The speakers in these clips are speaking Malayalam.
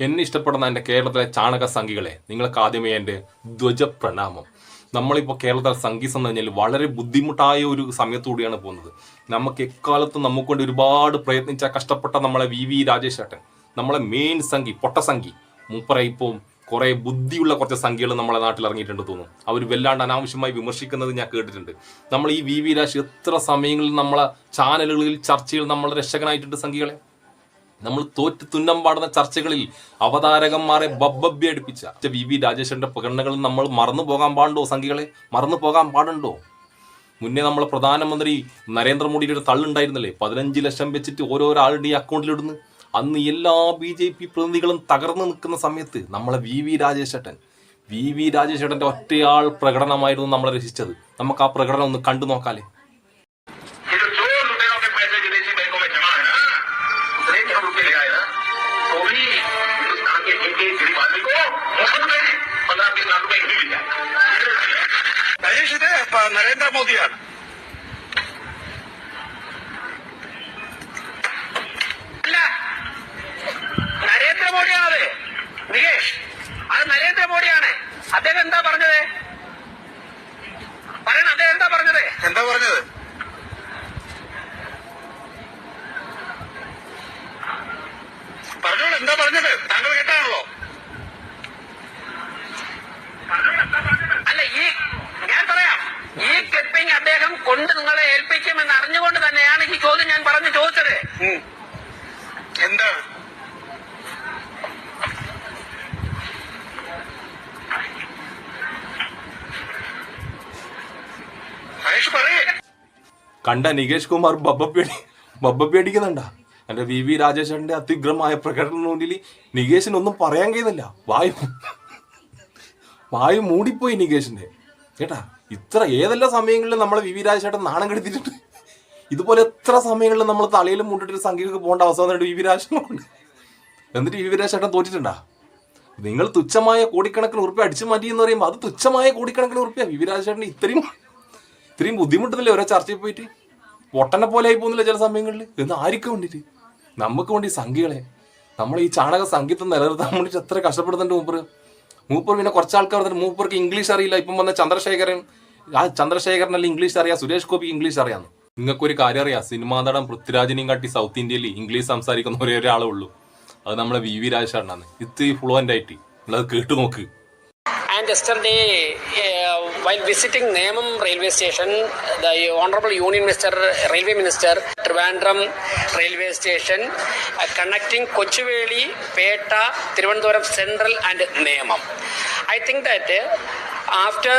എന്നെ ഇഷ്ടപ്പെടുന്ന എന്റെ കേരളത്തിലെ ചാണക സംഘികളെ നിങ്ങൾക്ക് ആദ്യമേ എന്റെ ധ്വജ പ്രണാമം നമ്മളിപ്പോൾ കേരളത്തിലെ സംഗീതം എന്ന് പറഞ്ഞാൽ വളരെ ബുദ്ധിമുട്ടായ ഒരു സമയത്തൂടെയാണ് പോകുന്നത്. നമുക്ക് എക്കാലത്തും നമുക്ക് ഒരുപാട് പ്രയത്നിച്ച കഷ്ടപ്പെട്ട നമ്മളെ വി വി രാജേഷ് ഏട്ടൻ നമ്മളെ മെയിൻ സംഘി പൊട്ട സംഘി. മൂപ്പറ ഇപ്പോൾ കുറേ ബുദ്ധിയുള്ള കുറച്ച് സംഖ്യകൾ നമ്മളെ നാട്ടിൽ ഇറങ്ങിയിട്ടുണ്ട് തോന്നുന്നു. അവർ വല്ലാണ്ട് അനാവശ്യമായി വിമർശിക്കുന്നത് ഞാൻ കേട്ടിട്ടുണ്ട്. നമ്മൾ ഈ വി വി രാജ് എത്ര സമയങ്ങളിൽ നമ്മളെ ചാനലുകളിൽ ചർച്ചയിൽ നമ്മളെ രക്ഷകനായിട്ടുണ്ട് സംഖ്യകളെ നമ്മൾ തോറ്റ് തുന്നം പാടുന്ന ചർച്ചകളിൽ അവതാരകന്മാരെ ബബ്ബബ്ബി അടുപ്പിച്ച. വി വി രാജേഷന്റെ പ്രകടനങ്ങൾ നമ്മൾ മറന്നു പോകാൻ പാടുണ്ടോ സംഘികളെ? മറന്നു പോകാൻ പാടുണ്ടോ? മുന്നേ നമ്മളെ പ്രധാനമന്ത്രി നരേന്ദ്രമോദിയുടെ തള്ളുണ്ടായിരുന്നല്ലേ പതിനഞ്ച് ലക്ഷം വെച്ചിട്ട് ഓരോരോ ആളുടെ അക്കൗണ്ടിലിടുന്നു അന്ന് എല്ലാ ബി ജെ പി പ്രതിനിധികളും തകർന്നു നിൽക്കുന്ന സമയത്ത് നമ്മളെ വി വി രാജേഷേട്ടൻ വി വി രാജേഷേട്ടന്റെ ഒറ്റയാൾ പ്രകടനമായിരുന്നു നമ്മളെ രക്ഷിച്ചത്. നമുക്ക് ആ പ്രകടനം ഒന്ന് കണ്ടു നോക്കാലേ. നരേന്ദ്രമോദിയാണ് അല്ല നരേന്ദ്രമോദിയാണത് നികേഷ് അത് നരേന്ദ്രമോദിയാണ് അദ്ദേഹം എന്താ പറഞ്ഞത്? പറയണ അദ്ദേഹം എന്താ പറഞ്ഞത്? എന്താ പറഞ്ഞത്? പറഞ്ഞോളൂ എന്താ പറഞ്ഞത്? താങ്കൾ കേട്ടാണല്ലോ അല്ല ഈ ഞാൻ പറയാം ഈ ക്ലിപ്പിംഗ് അദ്ദേഹം കൊണ്ട് നിങ്ങളെ ഏൽപ്പിക്കുമെന്ന് അറിഞ്ഞുകൊണ്ട് തന്നെയാണ് ഈ ചോദ്യം ഞാൻ പറഞ്ഞു ചോദിച്ചത്. എന്താ? കണ്ട നികേഷ് കുമാർ ബബ്ബപ്പേടി ബബ്ബപ്പേടിക്കുന്നുണ്ട എന്റെ വി വി രാജേഷന്റെ അത്യുഗ്രമായ പ്രകടനം മുന്നിൽ നികേഷിനൊന്നും പറയാൻ കഴിയുന്നില്ല. വായു വായു മൂടിപ്പോയി നികേഷിന്റെ കേട്ടാ? ഇത്ര ഏതെല്ലാം സമയങ്ങളിൽ നമ്മളെ വി വി രാജേശ്വരൻ നാണം കെടുത്തിട്ടുണ്ട്? ഇതുപോലെ എത്ര സമയങ്ങളിൽ നമ്മൾ തലയിലും മൂട്ടിട്ട് സംഗീതമൊക്കെ പോകേണ്ട അവസാനം വി വി രാജേശ്വരനുണ്ട് എന്നിട്ട് വി വി രാജേശ്വരൻ തോറ്റിട്ടുണ്ടാ? നിങ്ങൾ തുച്ഛമായ കോടിക്കണക്കിന് ഉറപ്പ് അടിച്ചു മാറ്റി എന്ന് പറയുമ്പോൾ അത് തുച്ഛമായ കോടിക്കണക്കിന് ഉറപ്പിയാ വി വി രാജേശ്വരന് ഇത്രയും ഇത്രയും ബുദ്ധിമുട്ടുന്നില്ലേ ഓരോ ചർച്ചയിൽ പോയിട്ട്? പൊട്ടനെ പോലെ ആയി പോകുന്നില്ല ചില സമയങ്ങളിൽ? എന്ന് ആർക്കും വേണ്ടിയിട്ട് നമുക്ക് വേണ്ടി സംഖ്യകളെ നമ്മൾ ഈ ചാണക സംഗീതം നിലനിർത്താൻ വേണ്ടിയിട്ട് എത്ര കഷ്ടപ്പെടുന്നുണ്ട് മൂപ്പർ മൂപ്പർ പിന്നെ കുറച്ച് ആൾക്കാർ വന്നിട്ട് മൂപ്പർക്ക് ഇംഗ്ലീഷ് അറിയില്ല. ഇപ്പം വന്ന ചന്ദ്രശേഖരൻ ആ ചന്ദ്രശേഖരനല്ല ഇംഗ്ലീഷ് അറിയാം സുരേഷ് ഗോപിക്ക് ഇംഗ്ലീഷ് അറിയാന്ന്. നിങ്ങൾക്കൊരു കാര്യം അറിയാം സിനിമാ നടൻ പൃഥ്വിരാജിനെയും കാട്ടി സൗത്ത് ഇന്ത്യയിൽ ഇംഗ്ലീഷ് സംസാരിക്കുന്ന ഒരേ ഒരാളേ ഉള്ളൂ. അത് നമ്മളെ വി വി രാജശേഖരനാണ്. ഇത് ഫ്ലുവന്റ് ആയിട്ട്. നമ്മളത് കേട്ടു നോക്ക്. And yesterday, uh, while visiting Nemam railway station, the Honorable Union Minister, Railway Minister, Trivandrum railway station connecting Kochuveli Pettah Thiruvananthapuram central and and I think that after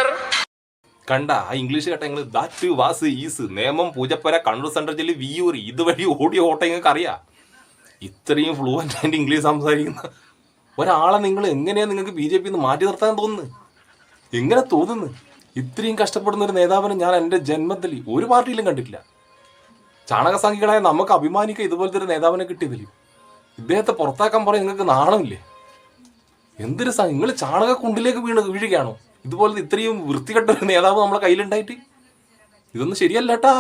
കണ്ട ആ ഇംഗ്ലീഷ് കേട്ട that was is Nemom Poojappura Kannur central ജില്ല വിയൂർ ഇതുവഴി ഓടിയ ഓട്ടം നിങ്ങൾക്ക് അറിയാം. ഇത്രയും ഫ്ലുവന്റ് ആയിട്ട് ഇംഗ്ലീഷ് സംസാരിക്കുന്ന ഒരാളെ നിങ്ങൾ എങ്ങനെയാണ് നിങ്ങൾക്ക് ബി ജെ പിന്ന് മാറ്റി നിർത്താൻ തോന്നുന്നു? എങ്ങനെ തോന്നുന്നു? ഇത്രയും കഷ്ടപ്പെടുന്ന ഒരു നേതാവിനെ ഞാൻ എന്റെ ജന്മത്തിൽ ഒരു പാർട്ടിയിലും കണ്ടിട്ടില്ല. ചാണകസംഖ്യകളായ നമുക്ക് അഭിമാനിക്കുക ഇതുപോലത്തെ ഒരു നേതാവിനെ കിട്ടിയതിൽ ഇദ്ദേഹത്തെ പുറത്താക്കാൻ പറയും നിങ്ങൾക്ക് നാണമില്ലേ? എന്തൊരു സാ നിങ്ങൾ ചാണക കുണ്ടിലേക്ക് വീണ് വീഴുകയാണോ? ഇതുപോലത്തെ ഇത്രയും വൃത്തികെട്ട ഒരു നേതാവ് നമ്മളെ കയ്യിലുണ്ടായിട്ട്? ഇതൊന്നും ശരിയല്ല കേട്ടാ